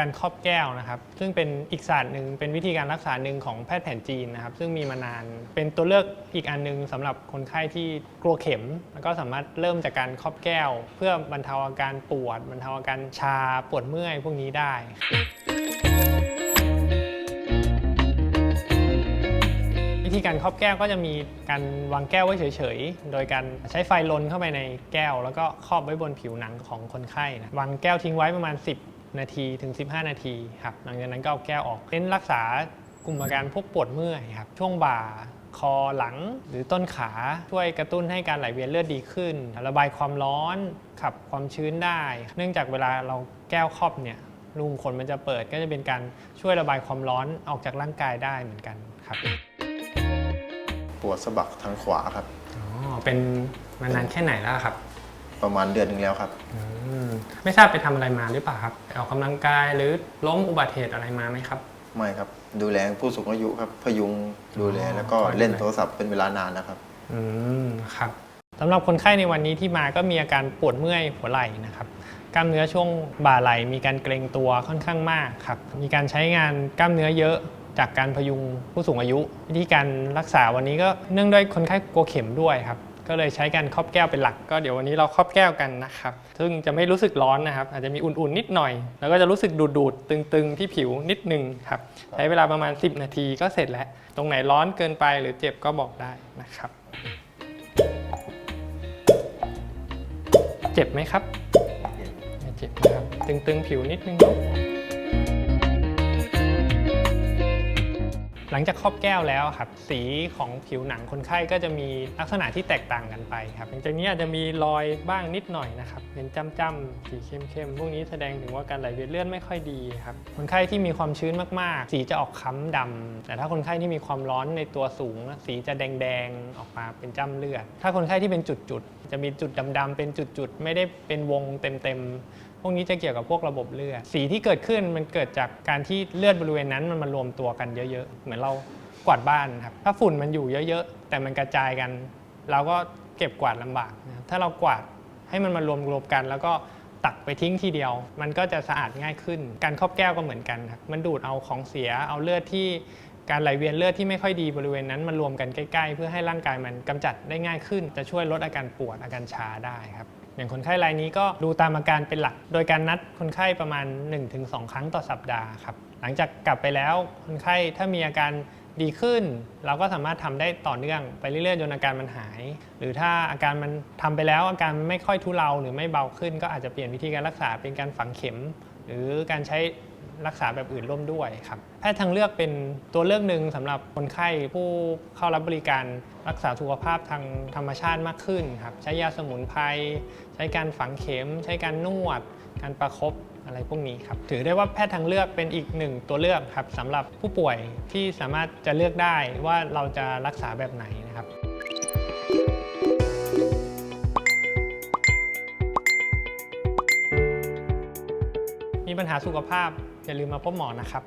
การครอบแก้วนะครับ ซึ่งเป็นอีกศาสตร์หนึ่งเป็นวิธีการรักษาหนึ่งของแพทย์แผนจีนนะครับ ซึ่งมีมานานเป็นตัวเลือกอีกอันหนึงสำหรับคนไข้ที่กลัวเข็ม แล้วก็สามารถเริ่มจากการครอบแก้ว เพื่อบรรเทาอาการปวดบรรเทาอาการชาปวดเมื่อยพวกนี้ได้วิธีการครอบแก้วก็จะมีการวางแก้วไว้เฉยๆ โดยการใช้ไฟลนเข้าไปในแก้ว แล้วก็ครอบไว้บนผิวหนังของคนไข้นะวางแก้วทิ้งไว้ประมาณ 10 นาทีถึง 15 นาทีครับหลังจากนั้นก็เอาแก้วออกเน้นรักษากลุ่มอาการพวกปวดเมื่อยครับช่วงบ่าคอหลังหรือต้นขาช่วยกระตุ้นให้การไหลเวียนเลือดดีขึ้น ระบายความร้อนขับความชื้นได้ เนื่องจากเวลาเราแก้วครอบเนี่ยรูขุมขนมันจะเปิดก็จะเป็นการช่วยระบายความร้อนออกจากร่างกายได้เหมือนกันครับปวดสะบักทางขวาครับอ๋อเป็นมานานแค่ไหนแล้วครับ ประมาณเดือนหนึ่งแล้วครับ อืมไม่ทราบไปทำอะไรมาหรือเปล่าครับไปออกกำลังกายหรือล้มอุบัติเหตุอะไรมาไหมครับ ไม่ครับ ดูแลผู้สูงอายุครับ พยุงดูแลอ๋อแล้วก็คอยดูแลเล่นโทรศัพท์เป็นเวลานานนะครับ อืมครับสำหรับคนไข้ในวันนี้ที่มาก็มีอาการปวดเมื่อยหัวไหล่นะครับกล้ามเนื้อช่วงบ่าไหล่มีการเกร็งตัวค่อนข้างมากครับมีการใช้งานกล้ามเนื้อเยอะจากการพยุงผู้สูงอายุ วิธีการรักษาวันนี้ก็เนื่องด้วยคนไข้กลัวเข็มด้วยครับ ก็เลยใช้การครอบแก้วเป็นหลัก ก็เดี๋ยววันนี้เราครอบแก้วกันนะครับ ซึ่งจะไม่รู้สึกร้อนนะครับ อาจจะมีอุ่นๆนิดหน่อย แล้วก็จะรู้สึกดูดๆตึงๆ ที่ผิวนิดนึงครับ ใช้เวลาประมาณ 10 นาทีก็เสร็จแล้ว ตรงไหนร้อนเกินไปหรือเจ็บก็บอกได้นะครับ เจ็บไหมครับไม่เจ็บนะครับ ตึงๆผิวนิดนึง หลังจากครอบแก้วแล้วครับสีของผิวหนังคนไข้ก็จะมีลักษณะที่แตกต่างกันไปครับหลังจากนี้อาจจะมีรอยบ้างนิดหน่อยนะครับเป็นจ้ำๆสีเข้มๆพวกนี้แสดงถึงว่าการไหลเวียนเลือดไม่ค่อยดีครับคนไข้ที่มีความชื้นมากๆ สีจะออกค้ำดำแต่ถ้าคนไข้ที่มีความร้อนในตัวสูง สีจะแดงๆออกมาเป็นจ้ำเลือด ถ้าคนไข้ที่เป็นจุดๆจะมีจุดดำๆเป็นจุดๆไม่ได้เป็นวงเต็มๆ พวกนี้จะเกี่ยวกับพวกระบบเลือด สีที่เกิดขึ้นมันเกิดจากการที่เลือดบริเวณนั้นมันมารวมตัวกันเยอะๆ เหมือนเรากวาดบ้านครับ ถ้าฝุ่นมันอยู่เยอะๆ แต่มันกระจายกัน เราก็เก็บกวาดลำบากนะครับถ้าเรากวาดให้มันมารวมรวมกัน แล้วก็ตักไปทิ้งทีเดียว มันก็จะสะอาดง่ายขึ้น การครอบแก้วก็เหมือนกันครับ มันดูดเอาของเสีย เอาเลือดที่ การไหลเวียนเลือดที่ไม่ค่อยดีบริเวณนั้นมารวมกันใกล้ๆ เพื่อให้ร่างกายมันกำจัดได้ง่ายขึ้น จะช่วยลดอาการปวดอาการชาได้ครับอย่างคนไข้รายนี้ก็ดูตามอาการเป็นหลัก โดยการนัดคนไข้ประมาณ 1-2 ครั้งต่อสัปดาห์ครับหลังจากกลับไปแล้วคนไข้ถ้ามีอาการดีขึ้น เราก็สามารถทำได้ต่อเนื่องไปเรื่อยๆจนอาการมันหาย หรือถ้าอาการมันทำไปแล้วอาการไม่ค่อยทุเลาหรือไม่เบาขึ้น ก็อาจจะเปลี่ยนวิธีการรักษาเป็นการฝังเข็ม หรือการใช้ รักษาแบบอื่นร่วมด้วยครับแพทย์ทางเลือกเป็นตัวเลือกหนึ่งสำหรับคนไข้ผู้เข้ารับบริการรักษาสุขภาพทางธรรมชาติมากขึ้นครับใช้ยาสมุนไพรใช้การฝังเข็ม ใช้การนวด การประคบอะไรพวกนี้ครับถือได้ว่าแพทย์ทางเลือกเป็นอีกหนึ่งตัวเลือกครับสำหรับผู้ป่วยที่สามารถจะเลือกได้ว่าเราจะรักษาแบบไหนนะครับมีปัญหาสุขภาพ อย่าลืมมาพบหมอนะครับ